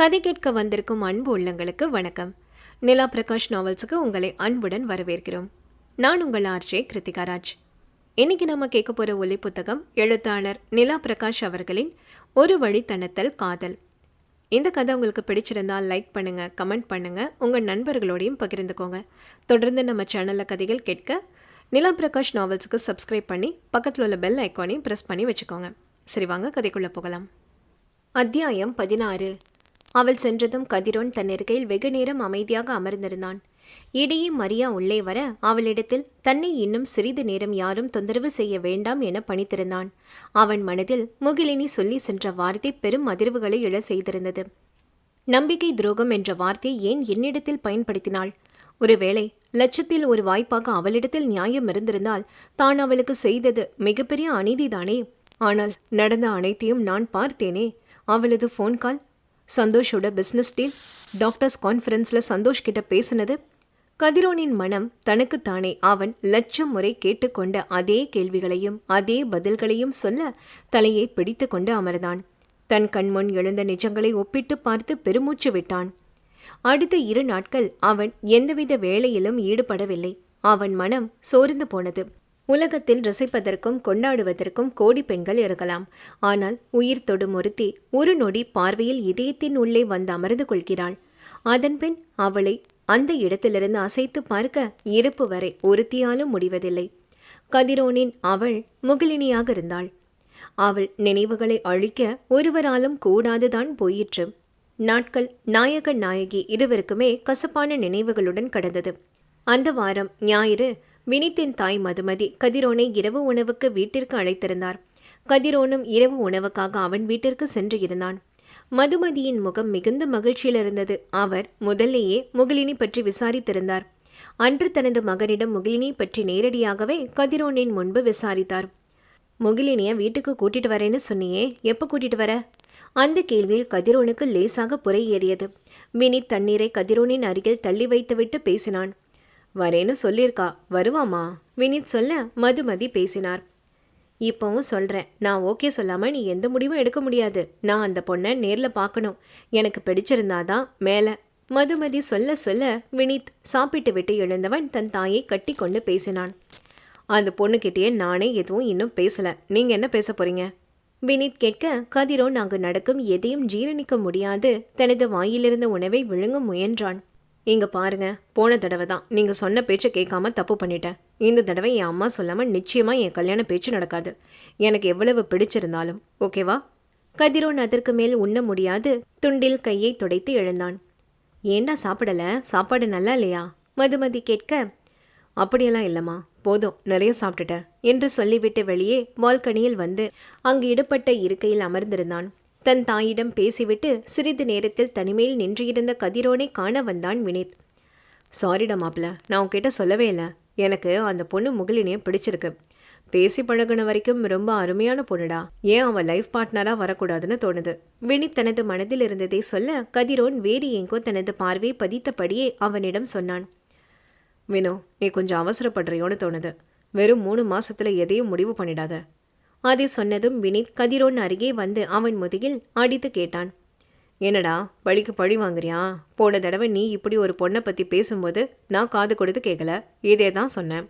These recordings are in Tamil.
கதை கேட்க வந்திருக்கும் அன்பு உள்ளங்களுக்கு வணக்கம். நிலா பிரகாஷ் நாவல்ஸுக்கு உங்களை அன்புடன் வரவேற்கிறோம். நான் உங்கள் ஆர்ஜே கிருத்திகா ராஜ். இன்னைக்கு நம்ம கேட்க போகிற ஒலி புத்தகம் எழுத்தாளர் நிலா பிரகாஷ் அவர்களின் ஒரு வழித்தனத்தல் காதல். இந்த கதை உங்களுக்கு பிடிச்சிருந்தால் லைக் பண்ணுங்க கமெண்ட் பண்ணுங்க உங்கள் நண்பர்களோடையும் பகிர்ந்துக்கோங்க. தொடர்ந்து நம்ம சேனலில் கதைகள் கேட்க நிலா பிரகாஷ் நாவல்ஸுக்கு சப்ஸ்கிரைப் பண்ணி பக்கத்தில் உள்ள பெல் ஐக்கானையும் ப்ரெஸ் பண்ணி வச்சுக்கோங்க. சரி வாங்க கதைக்குள்ளே போகலாம். அத்தியாயம் பதினாறு. அவள் சென்றதும் கதிரோன் தன் இருக்கையில் வெகு நேரம் அமைதியாக அமர்ந்திருந்தான். இடையே மரியா உள்ளே வர அவளிடத்தில் தன்னை இன்னும் சிறிது நேரம் யாரும் தொந்தரவு செய்ய வேண்டாம் என பணித்திருந்தான் அவன் மனதில் முகிலினி சொல்லி சென்ற வார்த்தை பெரும் அதிர்வுகளை எழ செய்திருந்தது. நம்பிக்கை துரோகம் என்ற வார்த்தையை ஏன் என்னிடத்தில் பயன்படுத்தினாள்? ஒருவேளை லட்சத்தில் ஒரு வாய்ப்பாக அவளிடத்தில் நியாயம் இருந்திருந்தால் தான் அவளுக்கு செய்தது மிகப்பெரிய அநீதிதானே? ஆனால் நடந்த அனைத்தையும் நான் பார்த்தேனே. அவளது ஃபோன் கால் சந்தோஷோட பிஸ்னஸ் டீல் டாக்டர்ஸ் கான்ஃபரன்ஸில் சந்தோஷ் கிட்ட பேசினது கதிரோனின் மனம் தனக்குத்தானே அவன் லட்சம் முறை கேட்டுக்கொண்ட அதே கேள்விகளையும் அதே பதில்களையும் சொல்ல தலையை பிடித்து கொண்டு அமர்ந்தான். தன் கண்முன் எழுந்த நிஜங்களை ஒப்பிட்டு பார்த்து பெருமூச்சு விட்டான். அடுத்த இரு நாட்கள் அவன் எந்தவித வேலையிலும் ஈடுபடவில்லை. அவன் மனம் சோர்ந்து போனது. உலகத்தில் ரசிப்பதற்கும் கொண்டாடுவதற்கும் கோடி பெண்கள் இருக்கலாம். ஆனால் உயிர் தொடும் ஒருத்தி ஒரு நொடி பார்வையில் இதயத்தின் உள்ளே வந்து அமர்ந்து கொள்கிறாள். அதன்பின் அவளை அந்த இடத்திலிருந்து அசைத்து பார்க்க இருப்பு வரை ஒருத்தியாலும் முடிவதில்லை. கதிரோனின் அவள் முகிலினியாக இருந்தாள். அவள் நினைவுகளை அழிக்க ஒருவராலும் கூடாதுதான் போயிற்று. நாட்கள் நாயகன் நாயகி இருவருக்குமே கசப்பான நினைவுகளுடன் கடந்தது. அந்த வாரம் ஞாயிறு வினித்தின் தாய் மதுமதி கதிரோனை இரவு உணவுக்கு வீட்டிற்கு அழைத்திருந்தார். கதிரோனும் இரவு உணவுக்காக அவன் வீட்டிற்கு சென்று இருந்தான். மதுமதியின் முகம் மிகுந்த மகிழ்ச்சியில் இருந்தது. அவர் முதல்லேயே முகிலினி பற்றி விசாரித்திருந்தார். அன்று தனது மகனிடம் முகிலினி பற்றி நேரடியாகவே கதிரோனின் முன்பு விசாரித்தார். முகிலினியை வீட்டுக்கு கூட்டிட்டு வரேன்னு சொன்னியே எப்போ கூட்டிட்டு வர? அந்த கேள்வியில் கதிரோனுக்கு லேசாக புரையேறியது ஏறியது. வினித் தண்ணீரை கதிரோனின் அருகில் தள்ளி வைத்துவிட்டு பேசினான். வரேன்னு சொல்லியிருக்கா. வருவாமா வினித் சொல்ல மதுமதி பேசினார். இப்போவும் சொல்கிறேன் நான் ஓகே சொல்லாமல் நீ எந்த முடிவும் எடுக்க முடியாது. நான் அந்த பொண்ணை நேரில் பார்க்கணும். எனக்கு பிடிச்சிருந்தாதான் மேலே. மதுமதி சொல்ல சொல்ல வினித் சாப்பிட்டு விட்டு எழுந்தவன் தன் தாயை கட்டி கொண்டு பேசினான். அந்த பொண்ணுக்கிட்டேயே நானே எதுவும் இன்னும் பேசலை. நீங்கள் என்ன பேச போகிறீங்க வினித் கேட்க கதிரோ நாங்கள் நடக்கும் எதையும் ஜீரணிக்க முடியாது. தனது வாயிலிருந்த உணவை விழுங்க முயன்றான். இங்கே பாருங்க போன தடவை தான். நீங்கள் சொன்ன பேச்சை கேட்காம தப்பு பண்ணிட்டேன். இந்த தடவை என் அம்மா சொல்லாமல் நிச்சயமாக என் கல்யாண பேச்சு நடக்காது. எனக்கு எவ்வளவு பிடிச்சிருந்தாலும். ஓகேவா? கதிரோன் அதற்கு மேல் உண்ண முடியாது. துண்டில் கையை துடைத்து எழுந்தான். ஏண்டா சாப்பிடல? சாப்பாடு நல்லா இல்லையா? மதுமதி கேட்க அப்படியெல்லாம் இல்லைம்மா. போதும். நிறைய சாப்பிட்டுட்டேன். என்று சொல்லிவிட்டு வெளியே பால்கனியில் வந்து அங்கு இடுப்பட்ட இருக்கையில் அமர்ந்திருந்தான். தன் தாயிடம் பேசிவிட்டு சிறிது நேரத்தில் தனிமையில் நின்றிருந்த கதிரோனை காண வந்தான் வினித். சாரிடா மாப்பிள்ள நான் உங்ககிட்ட சொல்லவே இல்லை. எனக்கு அந்த பொண்ணு முகிலினியை பிடிச்சிருக்கு. பேசி பழகுன வரைக்கும் ரொம்ப அருமையான பொண்ணுடா. ஏன் அவன் லைஃப் பார்ட்னராக வரக்கூடாதுன்னு தோணுது? வினித் தனது மனதில் இருந்ததை சொல்ல கதிரோன் வேறு எங்கோ தனது பார்வை பதித்தபடியே அவனிடம் சொன்னான். வினோ நீ கொஞ்சம் அவசரப்படுறியோன்னு தோணுது. வெறும் மூணு மாசத்துல எதையும் முடிவு பண்ணிடாத. அதை சொன்னதும் வினித் கதிரோன் அருகே வந்து அவன் முதுகில் அடித்து கேட்டான். என்னடா பழிக்கு பழி வாங்குறியா? போன தடவை நீ இப்படி ஒரு பொண்ணை பற்றி பேசும்போது நான் காது கொடுத்து கேட்கல இதே தான் சொன்னேன்.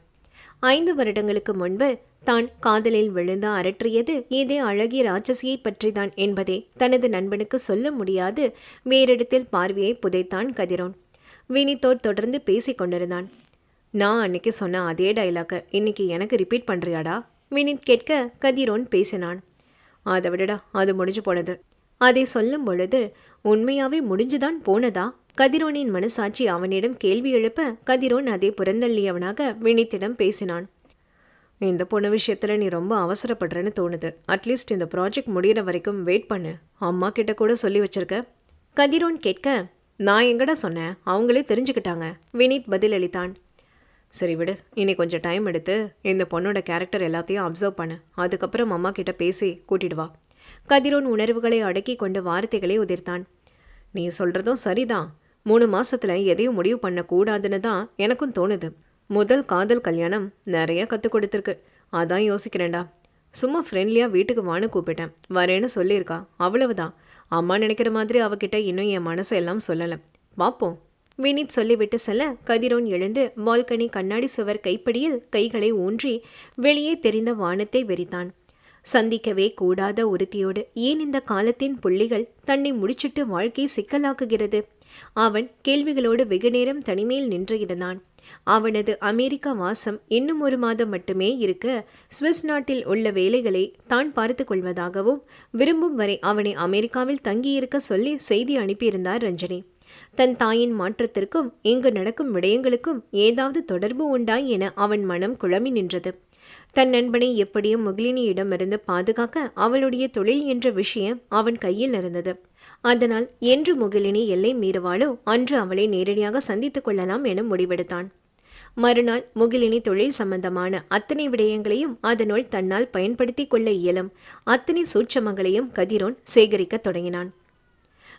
ஐந்து வருடங்களுக்கு முன்பு தான் காதலில் விழுந்து அரற்றியது இதே அழகிய ராட்சசியை பற்றிதான் என்பதை தனது நண்பனுக்கு சொல்ல முடியாது. வேறிடத்தில் பார்வையை புதைத்தான் கதிரோன். வினித்தோர் தொடர்ந்து பேசிக் கொண்டிருந்தான். நான் அன்னைக்கு சொன்ன அதே டைலாக்கை இன்னைக்கு எனக்கு ரிப்பீட் பண்ணுறியாடா வினித் கேட்க கதிரோன் பேசினான். அதை விடடா அது முடிஞ்சு போனது. அதை சொல்லும் பொழுது உண்மையாவே முடிஞ்சுதான் போனதா? கதிரோனின் மனசாட்சி அவனிடம் கேள்வி எழுப்ப கதிரோன் அதை புறந்தள்ளியவனாக வினித்திடம் பேசினான். இந்த பொண்ணு விஷயத்தில் நீ ரொம்ப அவசரப்படுறேன்னு தோணுது. அட்லீஸ்ட் இந்த ப்ராஜெக்ட் முடியிற வரைக்கும் வெயிட் பண்ணு. அம்மா கிட்ட கூட சொல்லி வச்சிருக்க. கதிரோன் கேட்க நான் எங்கடா சொன்னேன்? அவங்களே தெரிஞ்சுக்கிட்டாங்க. வினித் பதிலளித்தான். சரி விடு இனி கொஞ்சம் டைம் எடுத்து இந்த பொண்ணோட கேரக்டர் எல்லாத்தையும் அப்சர்வ் பண்ணு. அதுக்கப்புறம் அம்மா கிட்ட பேசி கூட்டிட்டு வா. கதிரோன் உணர்வுகளை அடக்கி கொண்டு வார்த்தைகளை உதிர்த்தான். நீ சொல்கிறதும் சரிதான். மூணு மாசத்துல எதையும் முடிவு பண்ணக்கூடாதுன்னு தான் எனக்கும் தோணுது. முதல் காதல் கல்யாணம் நிறைய கற்றுக் கொடுத்துருக்கு. அதான் யோசிக்கிறேன்டா. சும்மா ஃப்ரெண்ட்லியாக வீட்டுக்கு வான்னு கூப்பிட்டேன். வரேன்னு சொல்லியிருக்கா. அவ்வளவுதான். அம்மா நினைக்கிற மாதிரி அவகிட்ட இன்னும் என் மனசை எல்லாம் சொல்லலை. பார்ப்போம் வினித் சொல்லிவிட்டு செல்ல கதிரோன் எழுந்து பால்கனி கண்ணாடி சுவர் கைப்படியில் கைகளை ஊன்றி வெளியே தெரிந்த வானத்தை வெறித்தான். சந்திக்கவே கூடாத ஒருத்தியோடு ஏன் இந்த காலத்தின் புள்ளிகள் தன்னை முடிச்சிட்டு வாழ்க்கை சிக்கலாக்குகிறது? அவன் கேள்விகளோடு வெகுநேரம் தனிமையில் நின்று இருந்தான். அவனது அமெரிக்கா வாசம் இன்னும் ஒரு மாதம் மட்டுமே இருக்க சுவிஸ் நாட்டில் உள்ள வேலைகளை தான் பார்த்து கொள்வதாகவும் விரும்பும் வரை அவனை அமெரிக்காவில் தங்கியிருக்க சொல்லி செய்தி அனுப்பியிருந்தார் ரஞ்சனி. தன் தாயின் மாற்றத்திற்கும் இங்கு நடக்கும் விடயங்களுக்கும் ஏதாவது தொடர்பு உண்டாய் என அவன் மனம் குழம்பி நின்றது. தன் நண்பனை எப்படியும் முகிலினியிடமிருந்து பாதுகாக்க அவளுடைய தொழில் என்ற விஷயம் அவன் கையில் இருந்தது. அதனால் என்று முகிலினி எல்லை மீறுவாளோ அன்று அவளை நேரடியாக சந்தித்துக் கொள்ளலாம் என முடிவெடுத்தான். மறுநாள் முகிலினி தொழில் சம்பந்தமான அத்தனை விடயங்களையும் அதனுள் தன்னால் பயன்படுத்திக் கொள்ள இயலும். அத்தனை சூட்சமங்களையும் கதிரோன் சேகரிக்கத் தொடங்கினான்.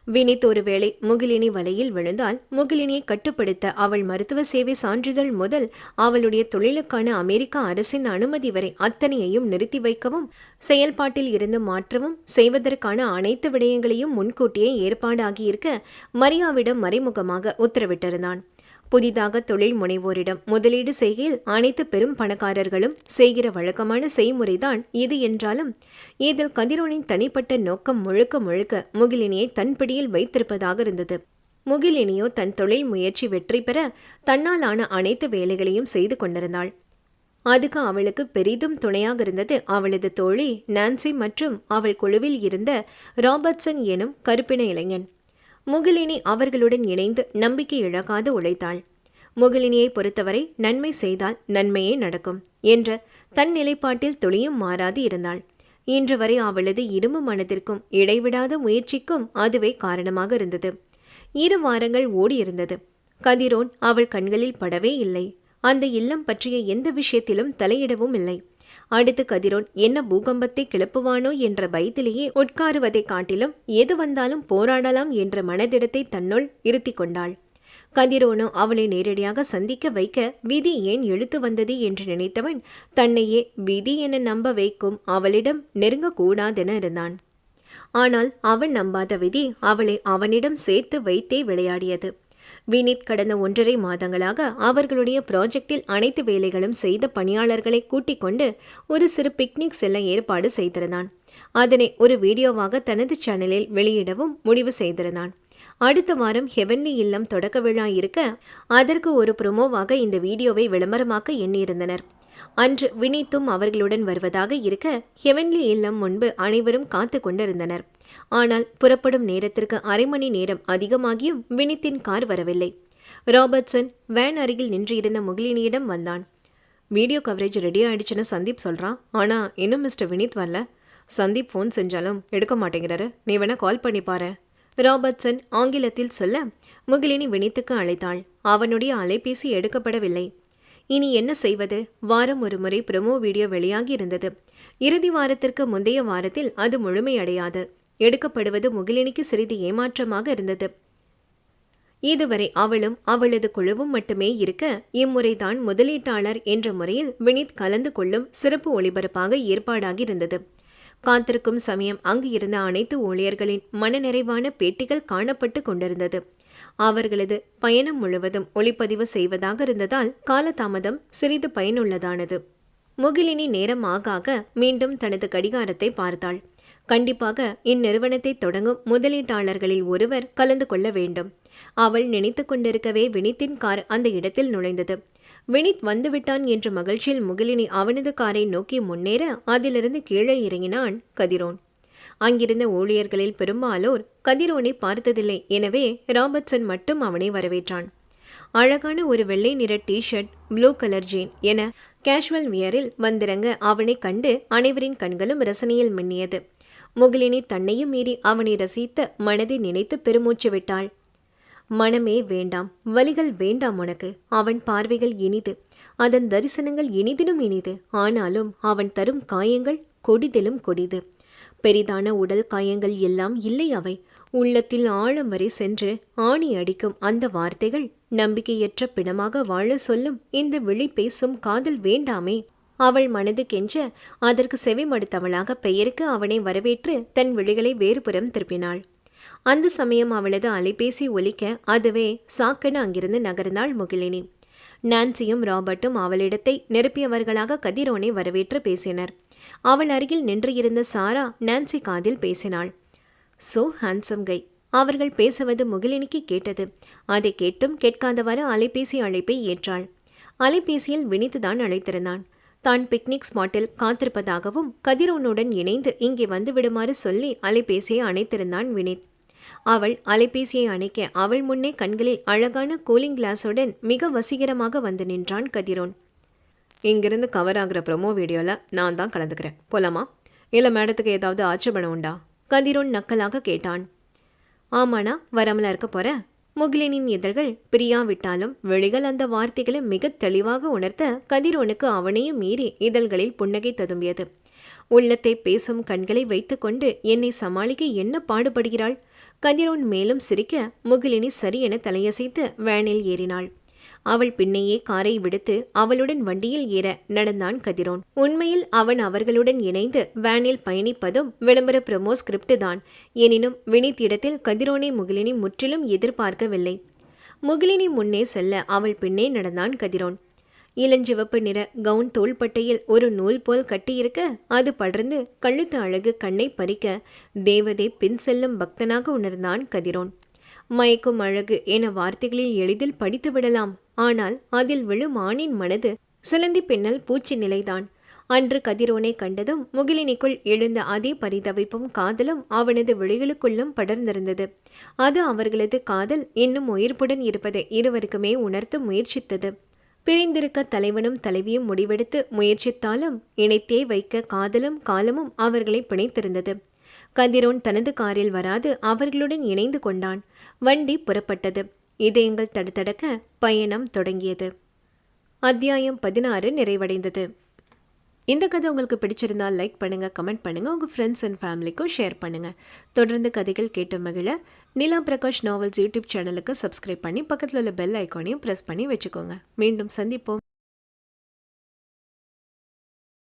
வினித் ஒருவேளை முகிலினி வலையில் விழுந்தால் முகிலினியை கட்டுப்படுத்த அவள் மருத்துவ சேவை சான்றிதழ் முதல் அவளுடைய தொழிலுக்கான அமெரிக்க அரசின் அனுமதி வரை அத்தனையையும் நிறுத்தி வைக்கவும் செயல்பாட்டில் இருந்து மாற்றவும் செய்வதற்கான அனைத்து விடயங்களையும் முன்கூட்டியே ஏற்பாடாகியிருக்க மரியாவிடம் மறைமுகமாக உத்தரவிட்டிருந்தான். புதிதாக தொழில் முனைவோரிடம் முதலீடு செய்கையில் அனைத்து பெரும் பணக்காரர்களும் செய்கிற வழக்கமான செய்முறைதான் இது என்றாலும் இதில் கதிரோனின் தனிப்பட்ட நோக்கம் முழுக்க முழுக்க முகிலினியை தன் பிடியில் வைத்திருப்பதாக இருந்தது. முகிலினியோ தன் தொழில் முயற்சி வெற்றி பெற தன்னால் ஆன அனைத்து வேலைகளையும் செய்து கொண்டிருந்தாள். அதுக்கு அவளுக்கு பெரிதும் துணையாக இருந்தது அவளது தோழி நான்சி மற்றும் அவள் குழுவில் இருந்த ராபர்ட்சன் எனும் கருப்பின இளைஞன். முகிலினி அவர்களுடன் இணைந்து நம்பிக்கை இழக்காது உழைத்தாள். முகிலினியை பொறுத்தவரை நன்மை செய்தால் நன்மையே நடக்கும் என்ற தன் நிலைப்பாட்டில் துளியும் மாறாது இருந்தாள். இன்று வரை அவளது இரும்பு மனதிற்கும் இடைவிடாத முயற்சிக்கும் அதுவே காரணமாக இருந்தது. இரு வாரங்கள் ஓடியிருந்தது கதிரோன் அவள் கண்களில் படவே இல்லை. அந்த இல்லம் பற்றிய எந்த விஷயத்திலும் தலையிடவும் இல்லை. அடுத்து கதிரோன் என்ன பூகம்பத்தை கிளப்புவானோ என்ற பயத்திலேயே உட்காருவதைக் காட்டிலும் எது வந்தாலும் போராடலாம் என்ற மனதிடத்தை தன்னுள் இருத்தி கொண்டாள். கதிரோனோ அவளை நேரடியாக சந்திக்க வைக்க விதி ஏன் எழுத்து வந்தது என்று நினைத்தவன் தன்னையே விதி என நம்ப வைக்கும் அவளிடம் நெருங்கக்கூடாதென இருந்தான். ஆனால் அவன் நம்பாத விதி அவளை அவனிடம் சேர்த்து வைத்தே விளையாடியது. வினித் கடந்த ஒன்றரை மாதங்களாக அவர்களுடைய ப்ராஜெக்டில் அனைத்து வேலைகளும் செய்த பணியாளர்களை கூட்டிக் கொண்டு ஒரு சிறு பிக்னிக் செல்ல ஏற்பாடு செய்திருந்தான். அதனை ஒரு வீடியோவாக தனது சேனலில் வெளியிடவும் முடிவு செய்திருந்தான். அடுத்த வாரம் ஹெவன்லி இல்லம் தொடக்க விழா இருக்க அதற்கு ஒரு ப்ரொமோவாக இந்த வீடியோவை விளம்பரமாக்க எண்ணியிருந்தனர். அன்று வினித்தும் அவர்களுடன் வருவதாக இருக்க ஹெவன்லி இல்லம் முன்பு அனைவரும் காத்து கொண்டிருந்தனர். ஆனால் புறப்படும் நேரத்திற்கு அரை மணி நேரம் அதிகமாகியும் வினித்தின் கார் வரவில்லை. ராபர்ட்சன் வேன் அருகில் நின்றிருந்த முகிலினியிடம் வந்தான். வீடியோ கவரேஜ் ரெடி ஆயிடுச்சுன்னு சந்தீப் சொல்கிறான் ஆனால் இன்னும் மிஸ்டர் வினித் வரல. சந்தீப் ஃபோன் செஞ்சாலும் எடுக்க மாட்டேங்கிறாரு. நீ வேணா கால் பண்ணி பாரு. ராபர்ட்சன் ஆங்கிலத்தில் சொல்ல முகிலினி வினித்துக்கு அழைத்தாள். அவனுடைய அலைபேசி எடுக்கப்படவில்லை. இனி என்ன செய்வது? வாரம் ஒரு முறை ப்ரொமோ வீடியோ வெளியாகி இருந்தது. இறுதி வாரத்திற்கு முந்தைய வாரத்தில் அது முழுமையடையாது. எடுக்கப்படுவது முகிலினிக்கு சிறிது ஏமாற்றமாக இருந்தது. இதுவரை அவளும் அவளது குழுவும் மட்டுமே இருக்க இம்முறைதான் முதலீட்டாளர் என்ற முறையில் வினித் கலந்து கொள்ளும் சிறப்பு ஒளிபரப்பாக ஏற்பாடாகி இருந்தது காத்திருக்கும் சமயம் அங்கு இருந்த அனைத்து ஊழியர்களின் மனநிறைவான பேட்டிகள் காணப்பட்டு கொண்டிருந்தது. அவர்களது பயணம் முழுவதும் ஒளிப்பதிவு செய்வதாக இருந்ததால் காலதாமதம் சிறிது பயனுள்ளதானது. முகிலினி நேரம் ஆக ஆக மீண்டும் தனது கடிகாரத்தை பார்த்தாள். கண்டிப்பாக இந்நிறுவனத்தை தொடங்கும் முதலீட்டாளர்களில் ஒருவர் கலந்து கொள்ள வேண்டும். அவள் நினைத்து கொண்டிருக்கவே வினித்தின் கார் அந்த இடத்தில் நுழைந்தது. வினித் வந்துவிட்டான் என்ற மகிழ்ச்சியில் முகிலினி அவனது காரை நோக்கி முன்னேற அதிலிருந்து கீழே இறங்கினான் கதிரோன். அங்கிருந்த ஊழியர்களில் பெரும்பாலோர் கதிரோனை பார்த்ததில்லை எனவே ராபர்ட்சன் மட்டும் அவனை வரவேற்றான். அழகான ஒரு வெள்ளை நிற T shirt blue colour jean என கேஷுவல் வியரில் வந்திறங்க அவனை கண்டு அனைவரின் கண்களும் ரசனையில் மின்னியது. முகிலினி தன்னையும் மீறி அவனை ரசித்த மனதை நினைத்து பெருமூச்சு விட்டாள். மனமே வேண்டாம் வலிகள் வேண்டாம் உனக்கு. அவன் பார்வைகள் இனிது. அதன் தரிசனங்கள் இனிதிலும் இனிது. ஆனாலும் அவன் தரும் காயங்கள் கொடிதிலும் கொடிது. பெரிதான உடல் காயங்கள் எல்லாம் இல்லை அவை. உள்ளத்தில் ஆழம் வரை சென்று ஆணி அடிக்கும் அந்த வார்த்தைகள் நம்பிக்கையற்ற பிணமாக வாழ சொல்லும். இந்த விழி பேசும் காதல் வேண்டாமே. அவள் மனது கெஞ்ச அதற்கு செவிமடுத்தவளாக பெயருக்கு அவனை வரவேற்று தன் விழிகளை வேறுபுறம் திருப்பினாள். அந்த சமயம் அவளது அலைபேசி ஒலிக்க அதுவே சாக்கென அங்கிருந்து நகர்ந்தாள் முகிலினி. நான்சியும் ராபர்ட்டும் அவளிடத்தை நிரப்பியவர்களாக கதிரோனை வரவேற்று பேசினர். அவள் அருகில் நின்று இருந்த சாரா நான்சி காதில் பேசினாள். So handsome guy. அவர்கள் பேசுவது முகிலினிக்கு கேட்டது. அதை கேட்டும் கேட்காதவாறு அலைபேசி அழைப்பை ஏற்றாள். அலைபேசியில் வினித்துதான் அழைத்திருந்தான். தான் பிக்னிக் ஸ்பாட்டில் காத்திருப்பதாகவும் கதிரோனுடன் இணைந்து இங்கே வந்து விடுமாறு சொல்லி அலைபேசியை அணைத்திருந்தான் வினித். அவள் அலைபேசியை அணைக்க அவள் முன்னே கண்களில் அழகான கூலிங் கிளாஸுடன் மிக வசீகரமாக வந்து நின்றான் கதிரோன் இங்கிருந்து கவர் ஆகிற ப்ரொமோ வீடியோவில் நான் தான் கலந்துக்கிறேன். போலாமா? இல்லை மேடத்துக்கு ஏதாவது ஆட்சேபணம் உண்டா? கதிரோன் நக்கலாக கேட்டான். ஆமாண்ணா வராமலா இருக்க போகிறேன் முகிலினின் இதழ்கள் பிரியாவிட்டாலும் வெளிகள் அந்த வார்த்தைகளை மிக தெளிவாக உணர்த்த கதிரோனுக்கு அவனையும் மீறி இதழ்களில் புன்னகை ததும்பியது. உள்ளத்தை பேசும் கண்களை வைத்துக்கொண்டு என்னை சமாளிக்க என்ன பாடுபடுகிறாள்? கதிரோன் மேலும் சிரிக்க முகிலினி சரியென தலையசைத்து வேனில் ஏறினாள். அவள் பின்னையே காரை விடுத்து அவளுடன் வண்டியில் ஏற நடந்தான் கதிரோன். உண்மையில் அவன் அவர்களுடன் இணைந்து வேனில் பயணிப்பதும் விளம்பர ப்ரமோ ஸ்கிரிப்ட் தான். எனினும் வினித் இடத்தில் கதிரோனை முகிலினி முற்றிலும் எதிர்பார்க்கவில்லை. முகிலினி முன்னே செல்ல அவள் பின்னே நடந்தான் கதிரோன். இளஞ்சிவப்பு நிற கவுன் தோள்பட்டையில் ஒரு நூல் போல் கட்டியிருக்க அது படர்ந்து கழுத்து அழகு கண்ணை பறிக்க தேவதை பின் செல்லும் பக்தனாக உணர்ந்தான் கதிரோன். மயக்கும் அழகு என வார்த்தைகளில் எளிதில் படித்து விடலாம். ஆனால் அதில் விழும் ஆணின் மனது சிலந்தி பின்னல் பூச்சி நிலைதான். அன்று கதிரோனை கண்டதும் முகிலினிக்குள் எழுந்த அதே பரிதவிப்பும் காதலும் அவனது விழிகளுக்குள்ளும் படர்ந்திருந்தது. அது அவர்களது காதல் இன்னும் உயிர்ப்புடன் இருப்பதை இருவருக்குமே உணர்த்த முயற்சித்தது. பிரிந்திருக்க தலைவனும் தலைவியும் முடிவெடுத்து முயற்சித்தாலும் இணைத்தே வைக்க காதலும் காலமும் அவர்களை பிணைத்திருந்தது. கதிரோன் தனது காரில் வராது அவர்களுடன் இணைந்து கொண்டான். வண்டி புறப்பட்டது. இதயங்கள் தடுத்தடக்க பயணம் தொடங்கியது. அத்தியாயம் பதினாறு நிறைவடைந்தது. இந்த கதை உங்களுக்கு பிடிச்சிருந்தால் லைக் பண்ணுங்க கமெண்ட் பண்ணுங்க உங்க ஃப்ரெண்ட்ஸ் அண்ட் ஃபேமிலிக்கும் ஷேர் பண்ணுங்க. தொடர்ந்து கதைகள் கேட்டு மகிழ நிலா பிரகாஷ் நாவல்ஸ் யூடியூப் சேனலுக்கு சப்ஸ்கிரைப் பண்ணி பக்கத்தில் உள்ள பெல் ஐக்கானையும் ப்ரெஸ் பண்ணி வச்சுக்கோங்க. மீண்டும் சந்திப்போம்.